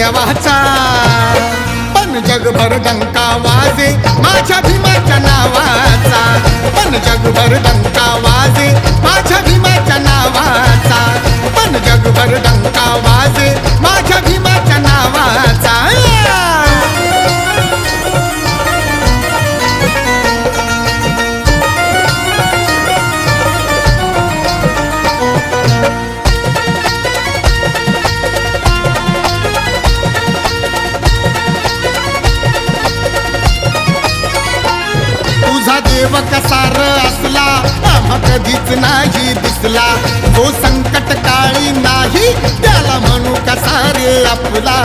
देवाचा पण जगभर डंका वाजे माझ्या भीमाच्या नावाचा. पण जगभर डंका वाजे देव कसार असला आम्हा कधीच नाही दिसला. तो संकट काळी नाही त्याला म्हणू कसा रे आपला?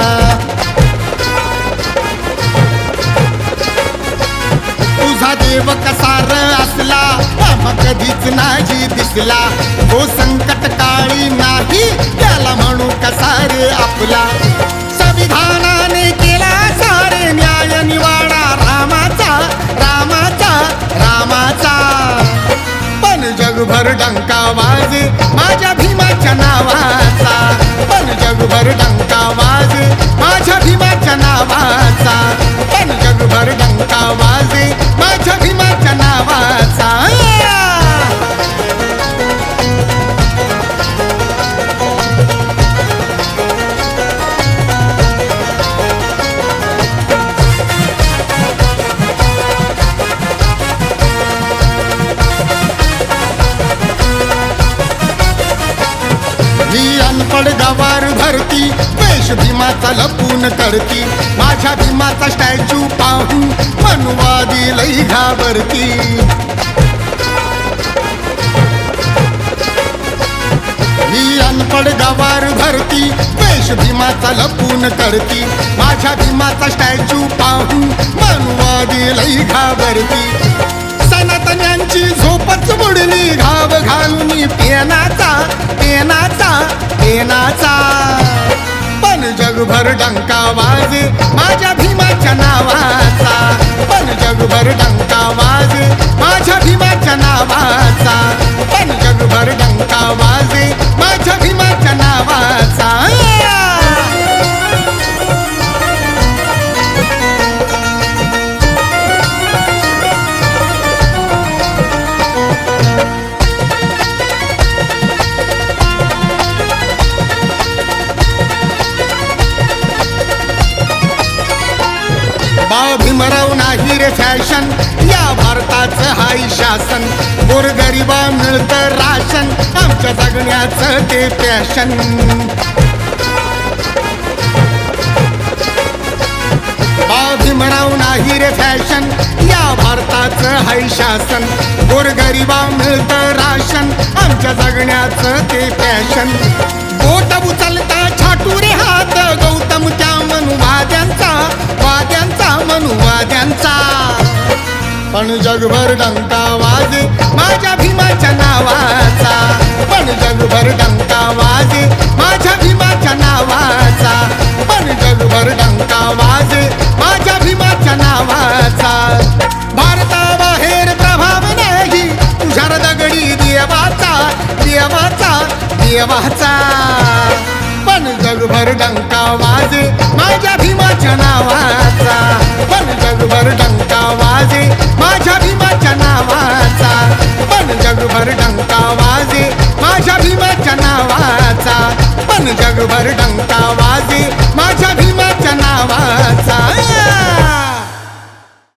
तुझा देव कसार असला आम्हा कधीच नाही दिसला. तो संकट काळी नाही त्याला म्हणू कसा रे आपला? जगभर डंका वाजे माझ्या भीमाच्या नावाचा. पण जगभर डंका वाजे माझ्या भीमाच्या नावाचा. पण जगभर डंका वाजे माझ्या भीमाच्या नावा ही धरती. वेश भीमाचा लपून करती माझ्या भीमाचा स्टॅच्यू पाहून मनवादी लई घाबरती ही अनपड गवार धरती. वेश भीमाचा लपून करती माझ्या भीमाचा स्टॅच्यू पाहून मनवादी लई घाबरती सनातन्यांची झोपच बुडली घाव घालून पेनाचा पेनाचा पेनाचा पण जगभर डंका वाजे माझ्या भीमराव फॅशन. या भारताचं हाय शासन. गोरगरिबा मिळतं राशन. आमच्या जगण्याचं ते फॅशन. बाळ नाही रे फॅशन. या भारताचं हाय शासन. गोरगरिबा मिळतं राशन. आमच्या जगण्याचं ते फॅशन. बोट उचलता छाटू रे हात. गौतम पण जगभर डंका वाजे माझ्या भीमाच्या नावाचा. पण जगभर डंका वाजे माझ्या भीमाच्या नावाचा. पण जगभर डंका वाजे माझ्या भीमाच्या नावाचा. भारताबाहेर प्रभाव नाही तुझ्या दगडी देवाचा देवाचा देवाचा पण जगभर डंका वाजे माझ्या भीमाच्या नावाचा. पण जगभर जगभर डंका वाजी.